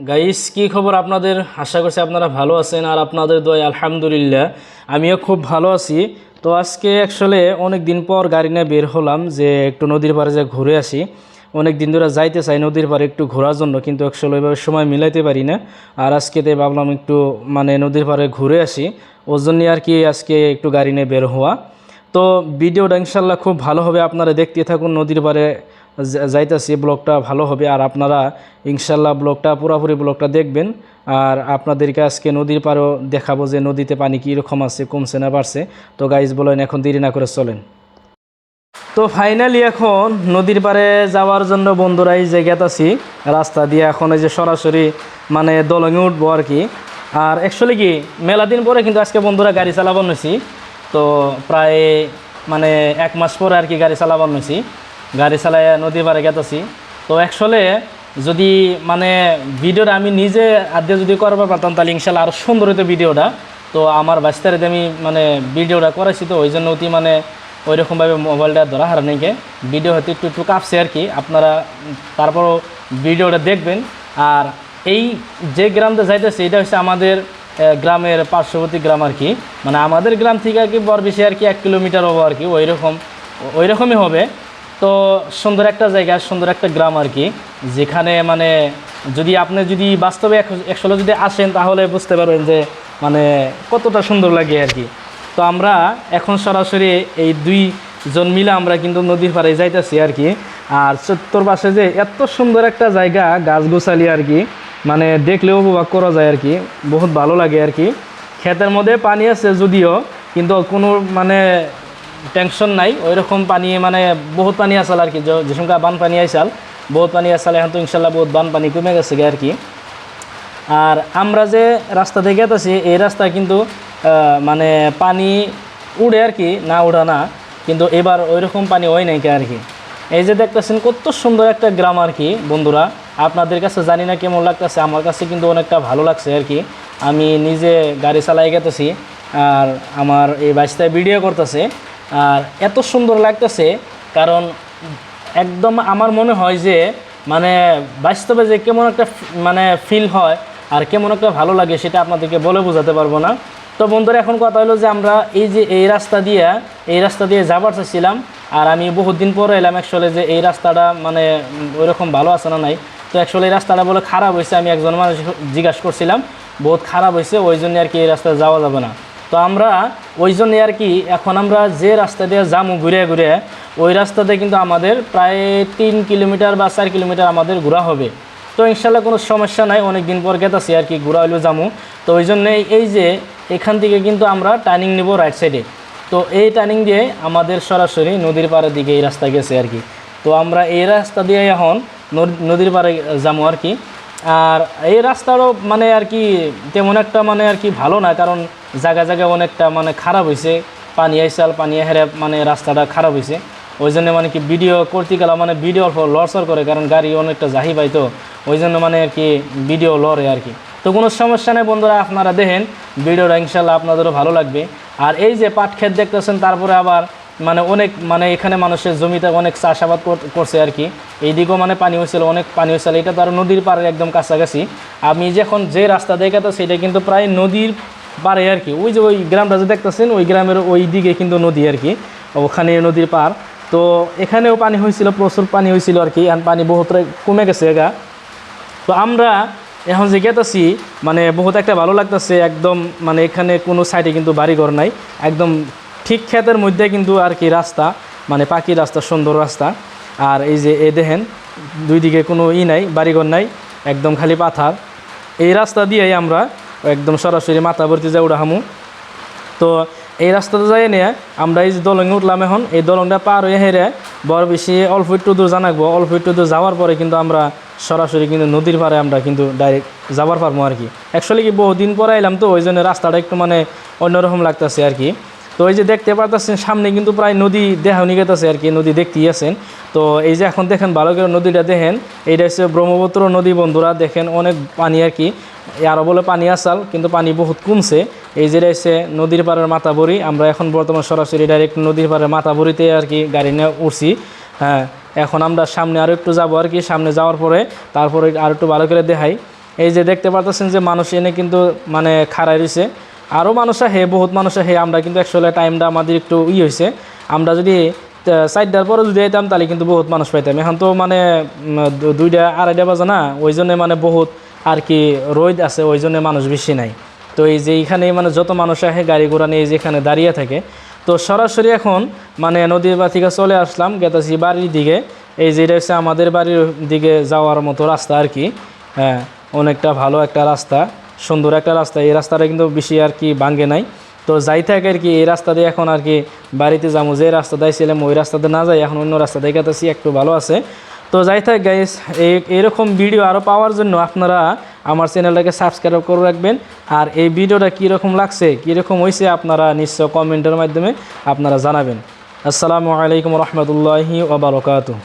Guys, কি খবর আপনাদের? আশা করছি আপনারা ভালো আছেন আর আপনাদের দোয়ায় আলহামদুলিল্লাহ, আমিও খুব ভালো আছি। তো আজকে অ্যাকচুয়ালি অনেক দিন পর গাড়ি নিয়ে বের হলাম যে একটু নদীর পাড়ে যে ঘুরে আসি। অনেক দিন ধরে যাইতে চাই নদীর পাড়ে একটু ঘোরার জন্য, কিন্তু অ্যাকচুয়ালি ওইভাবে সময় মিলাইতে পারি না। আর আজকে তাই ভাবলাম একটু মানে নদীর পাড়ে ঘুরে আসি। ওর জন্যে আর কি আজকে একটু গাড়ি নিয়ে বের হওয়া। তো ভিডিওটা ইনশাল্লাহ খুব ভালো হবে, আপনারা দেখতে থাকুন নদীর পাড়ে যাইতাছি ব্লগটা ভালো হবে। আর আপনারা ইনশাল্লাহ ব্লগটা, পুরোপুরি ব্লগটা দেখবেন। আর আপনাদেরকে আজকে নদীর পারও দেখাবো যে নদীতে পানি কীরকম আছে, কমছে না বাড়ছে। তো গাইজ বলেন, এখন দেরি না করে চলেন। তো ফাইনালি এখন নদীর পাড়ে যাওয়ার জন্য বন্ধুরা এই যে গেতাছি রাস্তা দিয়ে এখন এই যে সরাসরি মানে দলঙে উঠবো আর কি। আর অ্যাকচুয়ালি কি, মেলা দিন পরে কিন্তু আজকে বন্ধুরা গাড়ি চালাবার নইছি। তো প্রায় মানে এক মাস পরে আর কি গাড়ি চালাবার নইছি। গাড়ি চালাই নদীর পাড়ে গেতাছি। তো অ্যাকচুয়ালি যদি মানে ভিডিওটা আমি নিজে আদ্যে যদি করবার পারতাম, তাহলে ইনশাল্লাহ আরও সুন্দর হতো ভিডিওটা। তো আমার বাস্তারিতে আমি মানে ভিডিওটা করাইছি তো ওই জন্য অতি মানে ওই রকমভাবে মোবাইলটা ধরা হারা নেই ভিডিও হয়তো একটু একটু কাঁপছে আর কি, আপনারা তারপরও ভিডিওটা দেখবেন। আর এই যে গ্রামটা যাইতেছে, এটা হচ্ছে আমাদের গ্রামের পার্শ্ববর্তী গ্রাম আর কি। মানে আমাদের গ্রাম থেকে আর কি বর বেশি আর কি এক কিলোমিটার হব আর কি ওই রকম ওই রকমই হবে। তো সুন্দর একটা জায়গা, সুন্দর একটা গ্রাম আর কি যেখানে মানে যদি আপনি যদি বাস্তবে একশো যদি আসেন, তাহলে বুঝতে পারবেন যে মানে কতটা সুন্দর লাগে আর কি তো আমরা এখন সরাসরি এই দুই জন মিলে আমরা কিন্তু নদীর পাড়ে যাইতেছি আর কি আর চত্বর পাশে যে এত সুন্দর একটা জায়গা গাছ গাছগোছালি আর কি মানে দেখলেও উপভোগ করা যায় আর কি বহুত ভালো লাগে আর কি ক্ষেতের মধ্যে পানি আছে যদিও, কিন্তু কোনো মানে টেনশন নাই ওই রকম পানি মানে বহুত পানি আসাল আর কি। যে- বানপানি আইসাল, বহুত পানি আসাল এখন তো ইনশাল্লাহ বহুত বানপানি কমে গেছে আর কি। আর আমরা যে রাস্তা দিয়ে গেতেছি, এই রাস্তা কিন্তু মানে পানি উড়ে আর কি, না উড়া না, কিন্তু এবার ওই রকম পানি হয় নাই আর কি। এই যে দেখতেছেন কত সুন্দর একটা গ্রাম আর কি, বন্ধুরা। আপনাদের কাছে জানি না কেমন লাগতেছে, আমার কাছে কিন্তু অনেকটা ভালো লাগছে আর কি। আমি নিজে গাড়ি চালাই গেতেছি, আর আমার এই বাইশটায় ভিডিও করতেছে। আর এত সুন্দর লাগতেছে, কারণ একদম আমার মনে হয় যে মানে বাস্তবে যে কেমন একটা মানে ফিল হয় আর কেমন একটা ভালো লাগে সেটা আপনাদেরকে বলে বোঝাতে পারব না। তো বন্ধুরা, এখন কথা হলো যে আমরা এই যে, এই রাস্তা দিয়ে, এই রাস্তা দিয়ে যাবার চাইছিলাম আর আমি বহুত দিন পরে এলাম অ্যাকচুয়ালি যে এই রাস্তাটা মানে ওইরকম ভালো আছে না নাই। তো অ্যাকচুয়ালি এই রাস্তাটা বলে খারাপ হয়েছে, আমি একজন মানুষ জিজ্ঞাসা করছিলাম, বহুত খারাপ হয়েছে, ওই জন্য আর কি এই রাস্তায় যাওয়া যাবে না। তো আমরা ওই জন্যে আর কি এখন আমরা যে রাস্তা দিয়ে যামু ঘুরে ঘুরে, ওই রাস্তাতে কিন্তু আমাদের প্রায় তিন কিলোমিটার বা চার কিলোমিটার আমাদের ঘোরা হবে। তো ইনশাল্লাহ কোনো সমস্যা নাই অনেক দিন পর গেতাছি আর কি ঘোরা হইলেও যামু। তো ওই জন্যই এই যে এখান থেকে কিন্তু আমরা টার্নিং নেব রাইট সাইডে তো এই টার্নিং দিয়ে আমাদের সরাসরি নদীর পাড়ের দিকে এই রাস্তা গেছে আর কি। তো আমরা এই রাস্তা দিয়ে এখন নদ- নদীর পাড়ে যাব আর কি। আর এই রাস্তারও মানে আর কি তেমন একটা মানে আর কি ভালো না, কারণ জায়গা জায়গায় অনেকটা মানে খারাপ হয়েছে পানি আইসাল, পানি হেরে মানে রাস্তাটা খারাপ হয়েছে ওই জন্য মানে কি ভিডিও করতে গেলে মানে ভিডিও অল্প লড়সর করে, কারণ গাড়ি অনেকটা জাহি পাই তো। ওই জন্য মানে আর কি ভিডিও লড়ে আর কি। তো কোনো সমস্যা নেই বন্ধুরা, আপনারা দেখেন। ভিডিওটা ইনশাল্লাহ আপনাদেরও ভালো লাগবে। আর এই যে পাট ক্ষেত দেখতেছেন, তারপরে আবার মানে অনেক মানে এখানে মানুষের জমিতে অনেক চাষাবাদ কর- করছে আর কি। এইদিকেও মানে পানি হয়েছিল অনেক পানি হয়েছিল এটা তো আর নদীর পাড়ে একদম কাছাকাছি। আমি যখন যে রাস্তা দেখে তো সেটা কিন্তু প্রায় নদীর পাড়ে আর কি। ওই যে ওই গ্রামটা যে দেখতেছেন, ওই গ্রামের ওই দিকে কিন্তু নদী আর কি। ওখানে নদীর পার তো এখানেও পানি হয়েছিল প্রচুর পানি হয়েছিল আর কি। এখন পানি বহুত কমে গেছে এগা তো আমরা এখন যে গেতাছি মানে বহুত একটা ভালো লাগতেছে। একদম মানে এখানে কোনো সাইডে কিন্তু বাড়িঘর নাই। একদম ঠিক ক্ষেতের মধ্যে কিন্তু আর কি রাস্তা মানে পাকি রাস্তা, সুন্দর রাস্তা। আর এই যে এ দেখেন, দুই দিকে কোনো ই নাই, বাড়িঘর নাই, একদম খালি পাথার। এই রাস্তা দিয়েই আমরা একদম সরাসরি মাথাবর্তী যা উড়াহামু তো এই রাস্তাতে যাই নিয়ে আমরা এই যে দলঙে উঠলাম এখন, এই দলংটা পার হয়ে হেরে বড় বেশি অল্প একটু দূর জানাকবো অল্প একটু দূর যাওয়ার পরে কিন্তু আমরা সরাসরি কিন্তু নদীর পাড়ে আমরা কিন্তু ডাইরেক্ট যাবার পারব আর কি। অ্যাকচুয়ালি কি বহুদিন পরে এলাম তো, ওই জন্য রাস্তাটা একটু মানে অন্যরকম লাগতেছে আর কি। তো এই যে দেখতে পারতেছেন, সামনে কিন্তু প্রায় নদী দেখা নিয়ে গেতেছে আর কি, নদী দেখতেই আছেন। তো এই যে এখন দেখেন ভালো করে নদীটা দেখেন, এইটা হচ্ছে ব্রহ্মপুত্র নদী বন্ধুরা, দেখেন অনেক পানি আর কি। আরও বলে পানি আসাল, কিন্তু পানি বহুত কমছে। এই যে রয়েছে নদীর পাড়ের মাথাবড়ি আমরা এখন বর্তমান সরাসরি ডাইরেক্ট নদীর পাড়ের মাথাবড়িতে আর কি গাড়ি নিয়ে উঠছি। হ্যাঁ এখন আমরা সামনে আরও একটু যাব আর কি, সামনে যাওয়ার পরে তারপরে আর একটু ভালো করে দেখাই। এই যে দেখতে পারতেছেন যে মানুষ এনে কিন্তু মানে খাড়াই রয়েছে। আরও মানুষ আহে, বহুত মানুষ আহে, আমরা কিন্তু অ্যাকচুয়ালি টাইমটা আমাদের একটু ই হয়েছে আমরা যদি চারটার পরে যদি আইতাম, তাহলে কিন্তু বহুত মানুষ পাইতাম। এখন তো মানে দুইটা, আড়াইটা বাজে না, ওই জন্যে মানে বহুত আর কি রোদ আছে, ওই জন্যে মানুষ বেশি নাই। তো এই যে এইখানে মানে যত মানুষ আহে, গাড়ি ঘোড়া নিয়ে যেখানে দাঁড়িয়ে থাকে, তো সরাসরি এখন মানে নদীর বা চলে আসলাম, গেতাছি বাড়ির দিকে। এই যে এটা হচ্ছে আমাদের বাড়ির দিকে যাওয়ার মতো রাস্তা আর কি। হ্যাঁ অনেকটা ভালো একটা রাস্তা। সুন্দর একটা রাস্তা। এই রাস্তাটা কিন্তু বেশি আর কি ভাঙ্গে নাই। তো যাই থাকে আর কি, এই রাস্তা দিয়ে এখন আর কি বাড়িতে যাব যে রাস্তা দিয়ে ছিলাম, ওই রাস্তাতে না যাই এখন অন্য রাস্তা দিয়ে গেতেছি একটু ভালো আছে। তো যাই থাক গাইস এই, এরকম ভিডিও আরও পাওয়ার জন্য আপনারা আমার চ্যানেলটাকে সাবস্ক্রাইব করে রাখবেন। আর এই ভিডিওটা কীরকম লাগছে, কীরকম হয়েছে আপনারা নিশ্চয় কমেন্টের মাধ্যমে আপনারা জানাবেন। আসসালামু আলাইকুম রহমতুল্লাহি ওবরকাতু